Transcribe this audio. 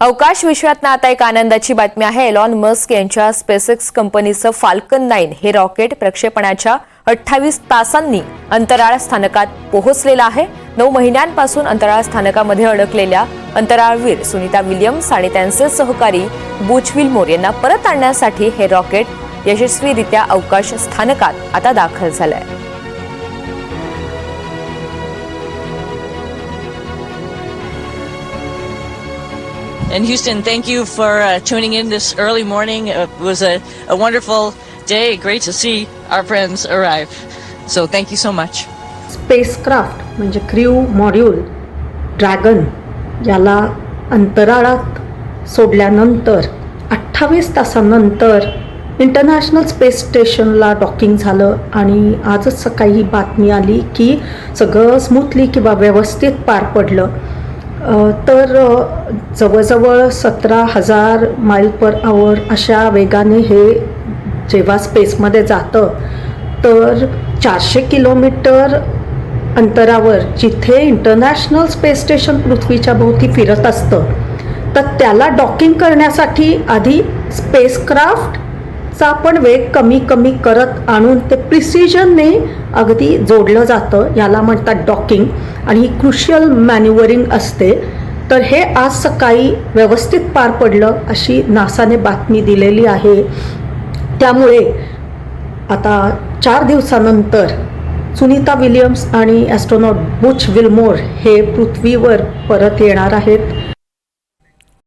अवकाश विश्वातनं आता एक आनंदाची बातमी आहे. एलॉन मस्क यांच्या स्पेसएक्स कंपनीचं फाल्कन नाईन हे रॉकेट प्रक्षेपणाच्या अठ्ठावीस तासांनी अंतराळ स्थानकात पोहोचलेलं आहे. नऊ महिन्यांपासून अंतराळ स्थानकामध्ये अडकलेल्या अंतराळवीर सुनीता विलियम्स आणि त्यांचे सहकारी बुच मोर यांना परत आणण्यासाठी हे रॉकेट यशस्वीरित्या अवकाश स्थानकात आता दाखल झालं आहे And Houston, thank you for uh, tuning in this early morning. It was a, a wonderful day. Great to see our friends arrive. So thank you so much. Spacecraft म्हणजे क्र्यू मॉड्यूल ड्रॅगन याला अंतराळात सोडल्यानंतर अठ्ठावीस तासानंतर international space स्टेशनला docking झालं आणि आजच सकाळी बातमी आली की सगळं स्मूथली किंवा व्यवस्थित पार पडलं तर जवळजवळ सतरा हजार माईल पर आवर अशा वेगाने हे जेव्हा स्पेसमध्ये जातं तर चारशे किलोमीटर अंतरावर जिथे इंटरनॅशनल स्पेस स्टेशन पृथ्वीच्या भोवती फिरत असतं तर त्याला डॉकिंग करण्यासाठी आधी स्पेसक्राफ्ट चा आपण वेग कमी कमी करत आणून ते प्रिसिजनने अगदी जोडलं जातं याला म्हणतात डॉकिंग आणि ही क्रुशियल मॅन्युवरिंग असते. तर हे आज सकाळी व्यवस्थित पार पडलं अशी नासाने बातमी दिलेली आहे. त्यामुळे आता चार दिवसानंतर सुनीता विलियम्स आणि ॲस्ट्रॉनॉट बुच विल्मोर हे पृथ्वीवर परत येणार आहेत.